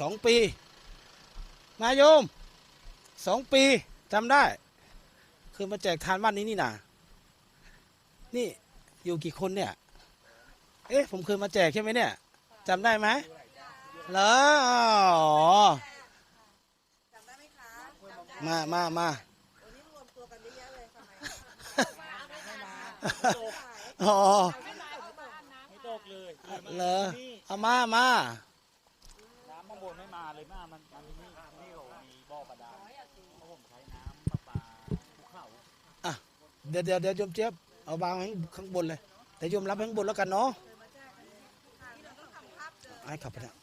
สองปีมาโยมสองปีจำได้เคยมาแจกทานบ้านนี้นี่นานี่อยู่กี่คนเนี่ย เอ๊ะ ผมเคยมาแจกใช่ไหมเนี่ยจำได้ไหมเหรออ๋อจำได้ไหมคะมามามาวันนี้รวมตัวกันเยอะแยะเลยทำไมอ๋อไม่ตกเลยเหรอเอามามา น้ำข้างบนไม่มาเลยมามันมันนี่นี่เขามีบ่อบาดาลเพราะผมใช้น้ำประปาภูเขา เดี๋ยวเดี๋ยวเดี๋ยวโยมเจี๊ยบเอาวางไว้ข้างบนเลย แต่โยมรับไว้ข้างบนแล้วกันเนาะให้ขับไปนะ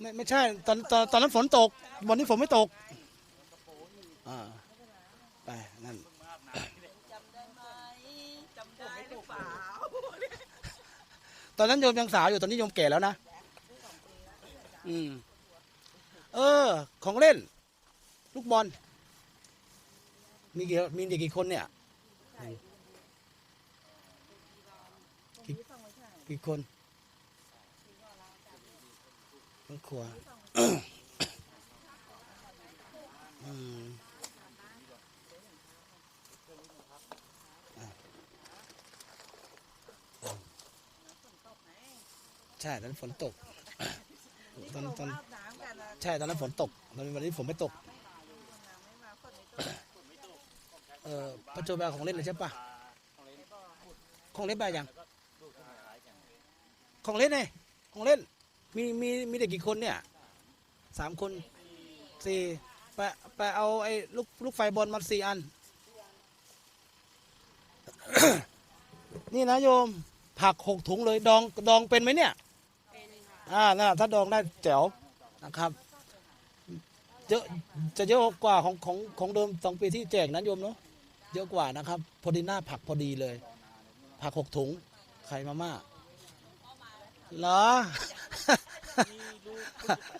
ไม่ไม่ใช่ตอนตอนตอนนั้นฝนตกวันนี้ฝนไม่ตกอ่าไปนั่นจำได้ไหมจำได้หรือเปล่าตอนนั้นโยมยังสาวอยู่ตอนนี้โยมแก่แล้วนะอืมเออ ของเล่น ลูกบอล มีกี่มีเด็กกี่คนเนี่ย กี่ กี่คนทั้งครัวอืมอะใช่ตอนนั้นฝนตกตอนตอนอาบน้ำกันนะใช่ตอนนั้นฝนตกตอนวันนี้ฝนไม่ตก ไม่มาฝนไม่ตก เออปัจจุบันของเล่นเลยใช่ปะของเล่นไปยังของเล่นไงของเล่นมีมีมีเด็กกี่คนเนี่ยสามคนสี่ไปไปเอาไอ้ลูกลูกไฟบอลมาสี่อัน นี่นะโยม ผักหกถุงเลยดองดองเป็นไหมเนี่ยอ่าน่ะถ้าดองได้แจ๋วนะครับเยอะจะเยอะกว่าของของของเดิมสองปีที่แจกนะโยมเนาะ เยอะกว่านะครับ พอดีหน้าผักพอดีเลย ผักหกถุงไข่มาม่าเหรอมีลูก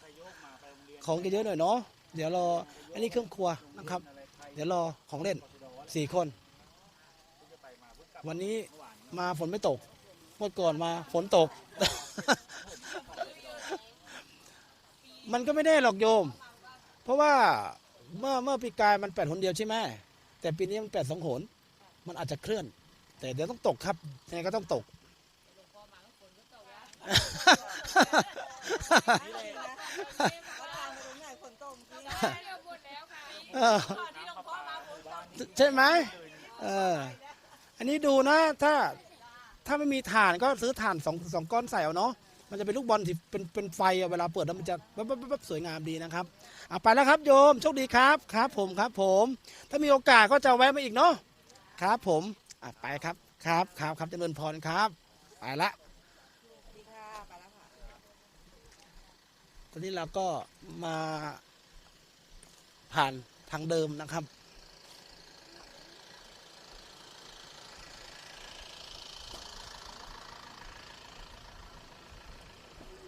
ไปโยกมาไปโรงเรียนของจะเยอะหน่อยเนาะเดี๋ยวรออันนี้เครื่องครัวนะครับ เดี๋ยวรอของเล่นสี่คน วันนี้มาฝนไม่ตกเมื่อก่อนมาฝนตก มันก็ไม่ได้หรอกโยม เพราะว่าเมื่อเมื่อปีกายมันแปดหนเดียวใช่ไหม แต่ปีนี้มันแปดสองหนมันอาจจะเคลื่อน แต่เดี๋ยวต้องตกครับยังไงก็ต้องตกก็ตามไปตรงไหนฝนตกจริงเออใช่ไหมเอออันนี้ดูนะ ถ้าถ้าไม่มีถ่านก็ซื้อถ่านสองสองก้อนใส่เอาเนาะ มันจะเป็นลูกบอลที่เป็นเป็นไฟอะเวลาเปิดแล้วมันจะปั๊บปั๊บปั๊บบสวยงามดีนะครับเอาไปแล้วครับโยมโชคดีครับครับ ผมครับ ผม ถ้ามีโอกาสก็จะแวะมาอีกเนาะครับ ผมอะไปครับครับครับครับเจริญพรครับ ไปละตอนนี้เราก็มาผ่านทางเดิมนะครับ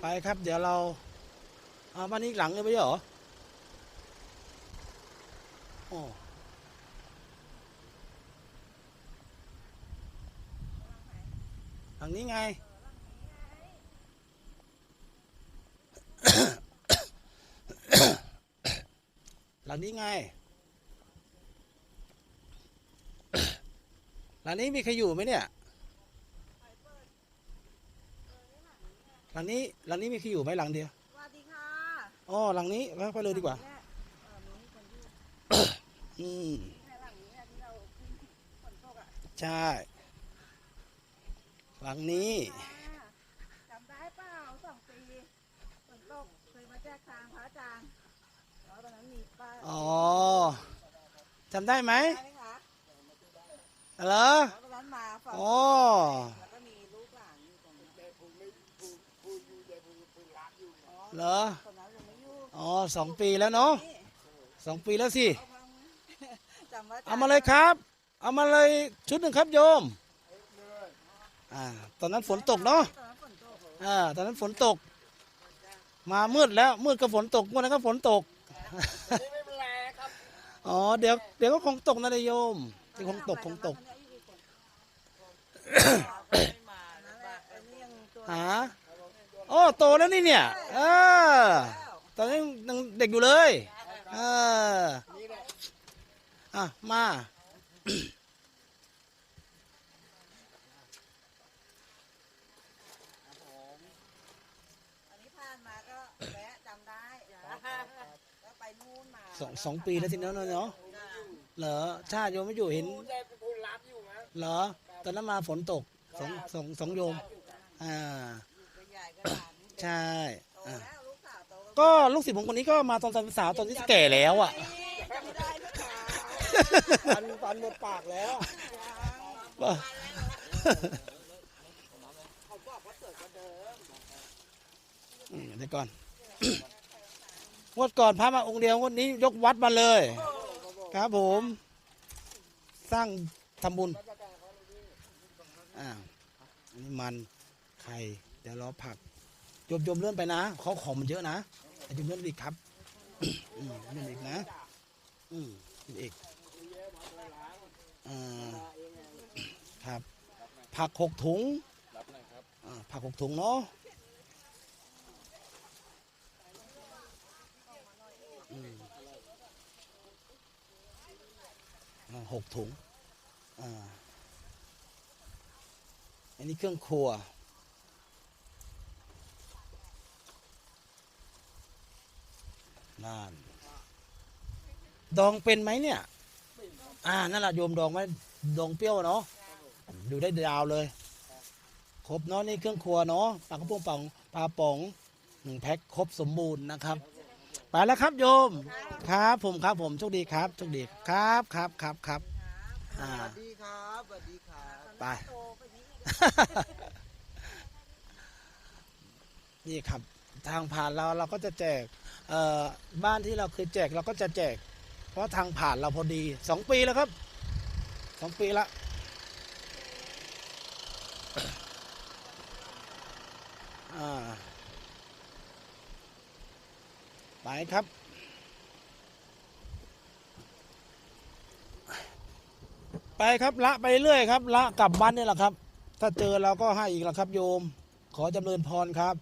ไปครับเดี๋ยวเราเอาบ้านนี้หลังเลยไหมเหรอโอ้หลังนี้ไง หลังนี้ไง หลังนี้มีใครอยู่ไหมเนี่ย หลังนี้หลังนี้มีใครอยู่ไหมหลังเดียวสวัสดีค่ะอ๋อหลังนี้ไปไปเลยดีกว่าเออมีคนที่อืมในหลังนี้อะที่เราขึ้นฝนตกอะใช่ หลังนี้อ่าจำได้เปล่าสองปีฝนตกเคยมาแจกทางพระอาจารย์แล้วตอนนั้นมีป้าอ๋อจำได้ไหมได้ไหมคะเหรอแล้วตอนนั้นมาฝั่งอ๋อ แล้วก็มีลูกหลานอยู่ตรงนั้น เหรอตอนนั้นยังไม่อยู่อ๋อสองปีแล้วเนาะนี่สองปีแล้วสิเอามาจำว่าเอามาเลยครับ เอามาเลยชุดหนึ่งครับโยม อ่า ตอนนั้นฝนตกเนาะตอนนั้นฝนตกอ่า ตอนนั้นฝนตก มามืดแล้วมืดก็ฝนตกวันนั้นก็ฝนตก อ๋อ เดี๋ยวเดี๋ยวก็คงตกนะเลยโยมเดี๋ยวคงตกคงตก ไม่มาแล้วอันนี้ยังตัว หา โอ้โตแล้วนี่เนี่ยเออตอนนี้ยังเด็กอยู่เลยเอออะมาอันนี้ผ่านมาก็แวะจำได้ก็ไปนู่นมาสองสองปีแล้วทีนั้นเนาะเหรอชาติโยมไม่อยู่เห็นเหรอตอนนั้นมาฝนตกสองสองสองโยมอ่าเป็น ใช่อ่าแล้วลูกสาวโตก็ลูกศิษย์ผมคนนี้ก็มาตอนสาวๆตอนที่แก่แล้วอะ ฟันฟันหมดปากแล้ว อืมเดี๋ยวก่อน งวดก่อนพระมาองค์เดียวงวดนี้ยกวัดมาเลย ครับผม สร้างทำบุญอ่าอันนี้มันไข่เดี๋ยวรอผัก โยมโยมเลื่อนไปนะเขาของมันเยอะนะโยมเลื่อนอีกครับอืมเลื่อนอีกนะ อืมอีกอ่าครับ ผักหกถุงผักหกถุงเนาะหกถุง อ่า อันนี้เครื่องครัว นั่นดองเป็นไหมเนี่ย อ่า นั่นแหละโยมดองไว้ดองเปรี้ยวเนาะดูได้ยาวเลย ครบเนาะนี่เครื่องครัวเนาะปลากระพงป่องปลาป๋องหนึ่งแพ็คครบสมบูรณ์นะครับไปแล้วครับโยม ครับผมครับผมโชคดีครับโชคดีครับครับครับครับอ่าสวัสดีครับสวัสดีครับไปโตไปนี้อีกนี่ครับ ทางผ่านเราเราก็จะแจกเอ่อ บ้านที่เราเคยแจกเราก็จะแจก เพราะทางผ่านเราพอดีสองปีแล้วครับสองปีละไปครับ ไปครับละไปเรื่อยครับ ละกลับบ้านนี่แหละครับ ถ้าเจอเราก็ให้อีกแล้วครับโยม ขอจำเริญพรครับ